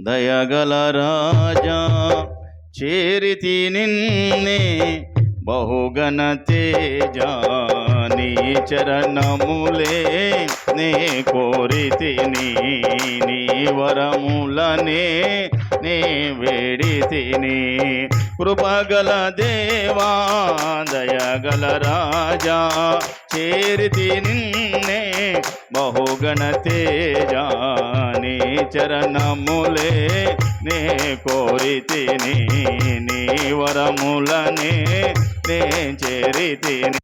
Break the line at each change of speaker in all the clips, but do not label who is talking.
దయగల రాజా చేరితి నిన్నే బహుగణ తేజ నీ చరణములే నే కోరితిని నీ వరములనే నే వేడితిని కృపగల దేవా దయగల రాజా చేరితి నిన్నే బహుగణ తేజ నీ చరణములే నే కోరితిని నీ వరములనే నే చేరితిని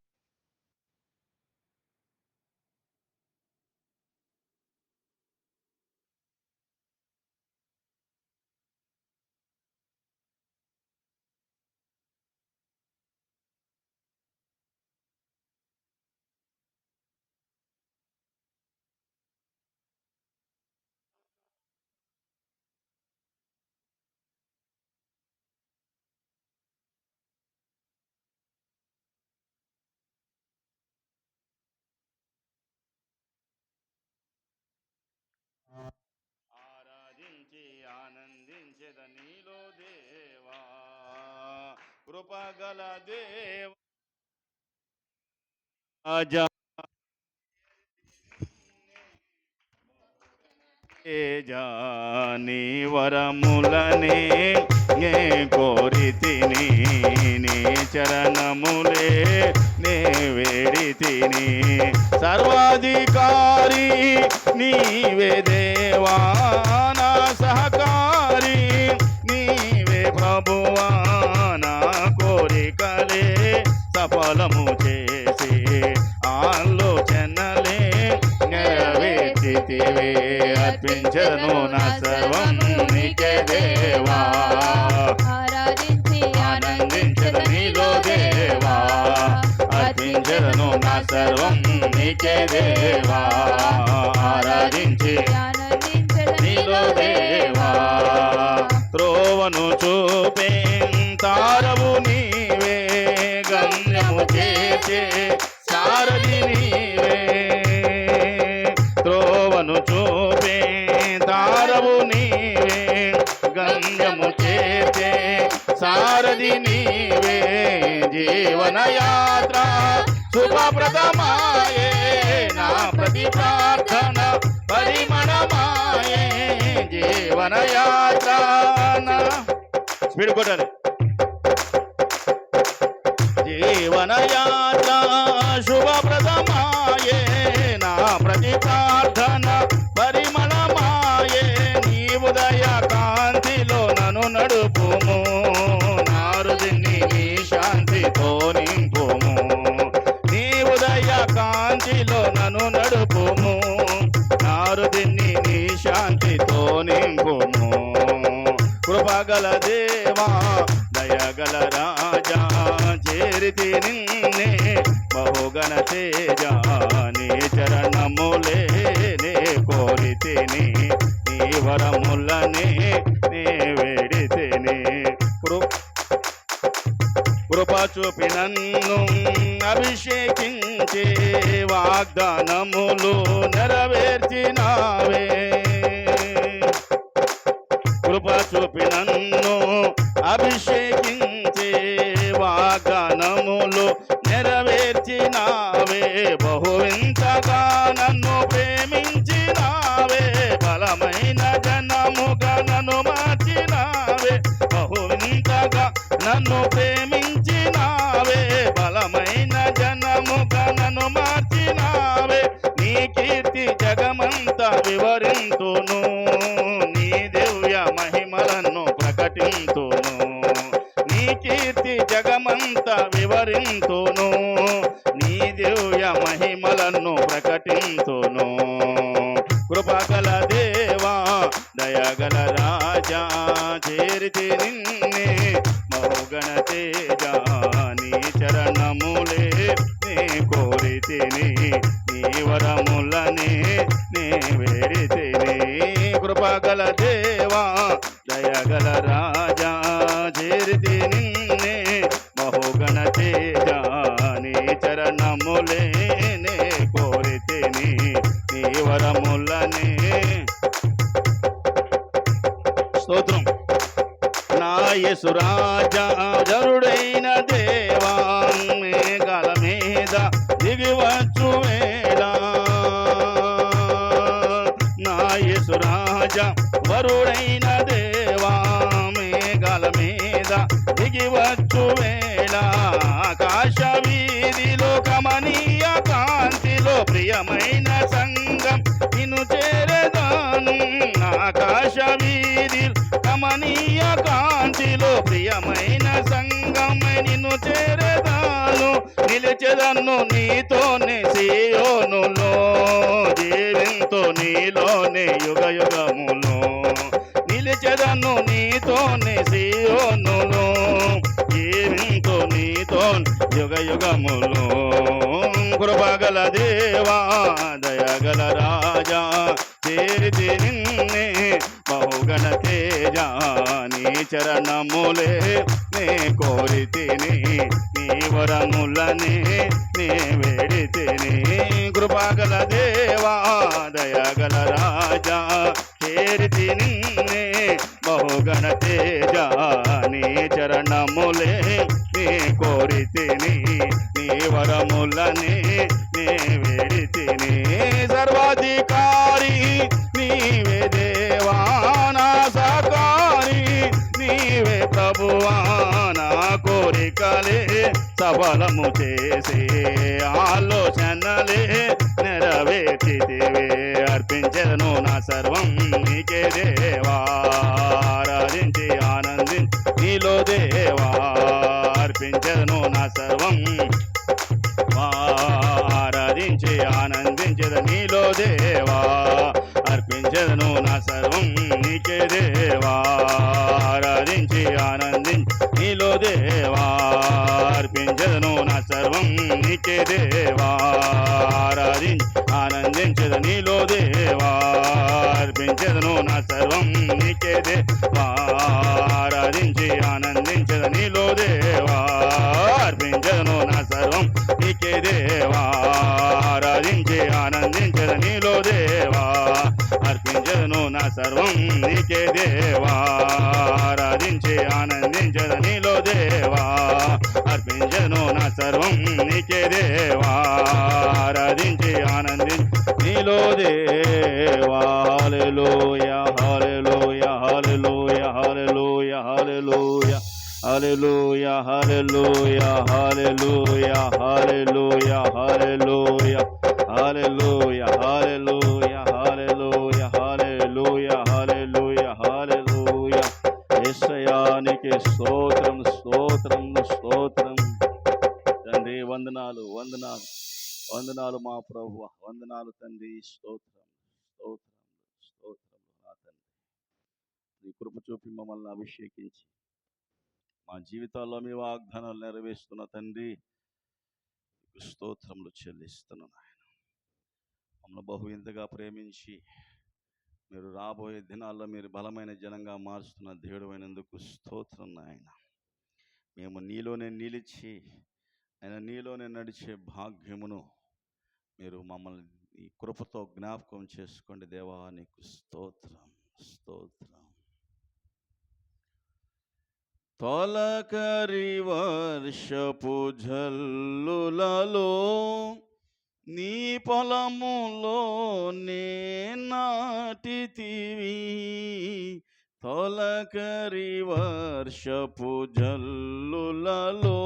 అందించేద నీలో దేవా కృపగల దేవ జాని వరములనే నే కోరితిని నీ చరణములే నే వేడితిని సర్వాధికారి నీవే దేవా సఫలము చేసి ఆలోచనలే నెరవేర్చితివే. అర్పించను నా సర్వం నీకే దేవా.
ఆరాధించి
ఆనందించద నీలో దేవా. అర్పించను నా సర్వం నీకే దేవా. ఆరాధించి నీలో దేవా. త్రోవను చూపే తారవు గమ్యము చేసే సారథి నీవే. త్రోవను చూపే తారవు నీవే. గమ్యము చేసే సారథి నీవే. జీవన యాత్ర శుభప్రదమాయే నా ప్రతి ప్రార్థన పరిమళమాయే. జీవన యాత్ర స్పీడ్ కొట్టాలి. జీవన యాత్ర శుభప్రదమాయే నా ప్రతి వరములనే నే వేడితిని. కృ కృప చూపి నన్ను అభిషేకించే వాగ్దానములు నన్ను ప్రేమించినావే బలమైన జనముగా నన్ను మార్చినావే నీ కీర్తి జగమంతా వివరింతును యేసురాజా జరుడైన దేవా మేఘాల మీద దిగివచ్చు వేళ. నా యేసురాజా వరుడైన దేవా మేఘాల మీద దిగివచ్చు వేళ. ఆకాశ వీధిలో కమనీయ కాంతిలో ప్రియమై ప్రియమైన సంగమై నిన్ను చేరదాను. నిలిచెదన్ను నీతోనే సియోనులో జీవింతో నీలోనే యుగ యుగములో నిలిచెదన్ను నీతోనే సియోనులో జీవింతో నీతో యుగ యుగములో కృపగల దేవా దయగల రాజా చేరితి నిన్నే బహుగణ తేజా. చరణములే నే కోరి తిని నీ వరములనే నే వేడి తిని కృపగల దేవా దయగల రాజా చేరితి నిన్నే బహుగణ తేజ. నీ చరణములే నీ కోరితిని నీ వరములనే ప్రభువా నా కోరికలే సఫలము చేసే ఆలోచనలే నెరవేర్చితివే. అర్పించను నా సర్వం నీకే దేవా. ఆరాధించి ఆనందించి నీలో దేవా. అర్పించను నా సర్వం ఆరాధించి ఆనందించదు నీలో దేవా. అర్పించదను నా సర్వం నీకే దేవా. ఆరాధించి ఆనందించి నీలో దేవా. అర్పించదను నా సర్వం నీకే దేవా. ఆరాధించి ఆనందించద నీలో దేవా. అర్పించదను నా సర్వం నీకే దేవా. నీకే దేవా ఆరాధించి ఆనందించద నీలో దేవా. అర్పించను నా సర్వం నీకే దేవా ఆరాధించి ఆనందించి నీలో దేవా. హల్లెలూయా హల్లెలూయా హల్లెలూయా హల్లెలూయా హల్లెలూయా. హల్లెలూయా హల్లెలూయా హల్లెలూయా హల్లెలూయా హల్లెలూయా. హల్లెలూయా. యేసయానికి స్తోత్రం స్తోత్రం స్తోత్రం. తండ్రి వందనాలు వందనాలు. వందనాలు మా ప్రభు వందనాలు తండ్రి స్తోత్రం స్తోత్రం స్తోత్రం నా తండ్రి. నీ కృప చూపి మమ్మల్ని అభిషేకించి మా జీవితాల్లో మీ వాగ్దానాలు నెరవేరుస్తున్న తండ్రి స్తోత్రములు చెల్లిస్తున్నాను ఆయన. మమ్మల్ని బహు ఇంతగా ప్రేమించి మీరు రాబోయే దినాల్లో మీరు బలమైన జనంగా మారుస్తున్న దేవుడు అయినందుకు స్తోత్రం నాయన. మేము నీలోనే నిలిచి ఆయన నీలోనే నడిచే భాగ్యమును మీరు మమ్మల్ని ఈ కృపతో జ్ఞాపకం చేసుకోండి. దేవా నీకు స్తోత్రం స్తోత్రం. తొలకరి వర్షపు జల్లులలో నీ పొలములో నే నాటితివి. తొలకరి వర్షపు జల్లులలో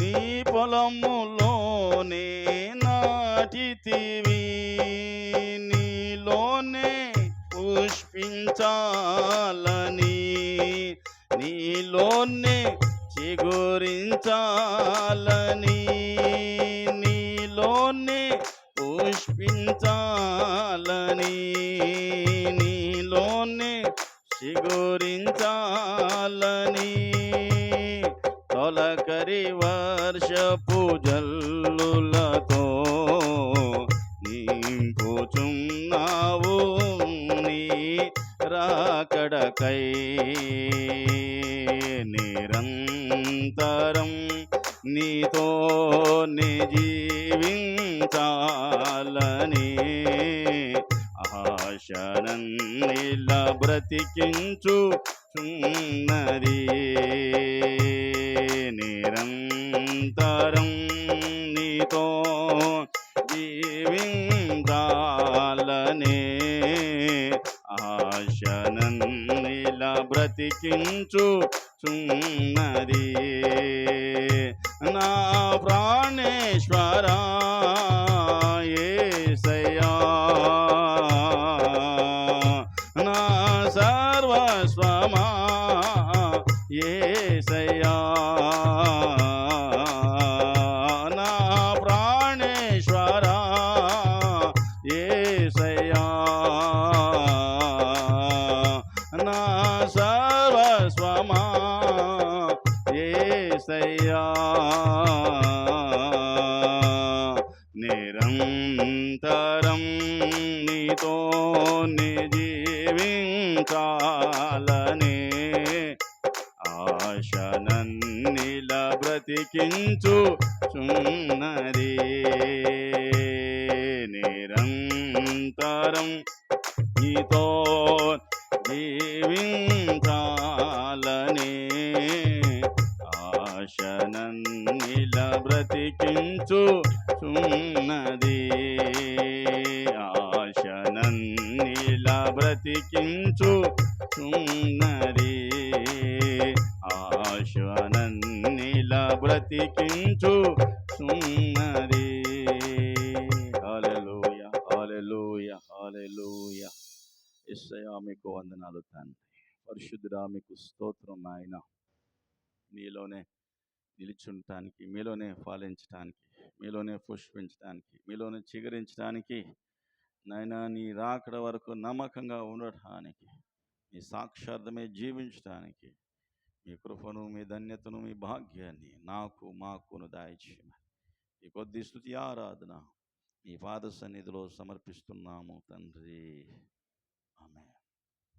నీ పొలములో నే నాటితివి. నీలోనే పుష్పించాలని నీలోనే చిగురించాల హరి వర్షపు జల్లులతో నింపుచున్నావు నీ రాకడకై నిరంతరం నీతో జీవించాలని ఆశనన్నిలా బ్రతికించు చున్నది నిరంతరం నీతో జీవించాలనే ఆశనన్నిలా బ్రతికించు చున్నది నా ప్రాణేశ్వర బ్రతికించు నిరంతరం నీతో జీవించాలని ఆశనన్నిల బ్రతికించు. చున్నది ఆశనన్నిల బ్రతికించు. చున్నది బ్రతికించు చున్నది హాలెలూయ హాలెలూయ హాలెలూయ యేసయ్యా మీకు వందనాలు తండ్రి. పరిశుద్ధుడా మీకు స్తోత్రం నాయన. మీలోనే నిలుచుంటానికి మీలోనే ఫలించటానికి మీలోనే పుష్పించడానికి మీలోనే చిగురించడానికి నాయన నీ రాకడ వరకు నమ్మకంగా ఉండటానికి నీ సాక్షార్థమే జీవించడానికి మీ కృపను మీ ధన్యతను మీ భాగ్యాన్ని నాకు మాకును దాయచేయమని ఈ కొద్ది స్థుతి ఆరాధన మీ పాద సన్నిధిలో సమర్పిస్తున్నాము తండ్రి. ఆమె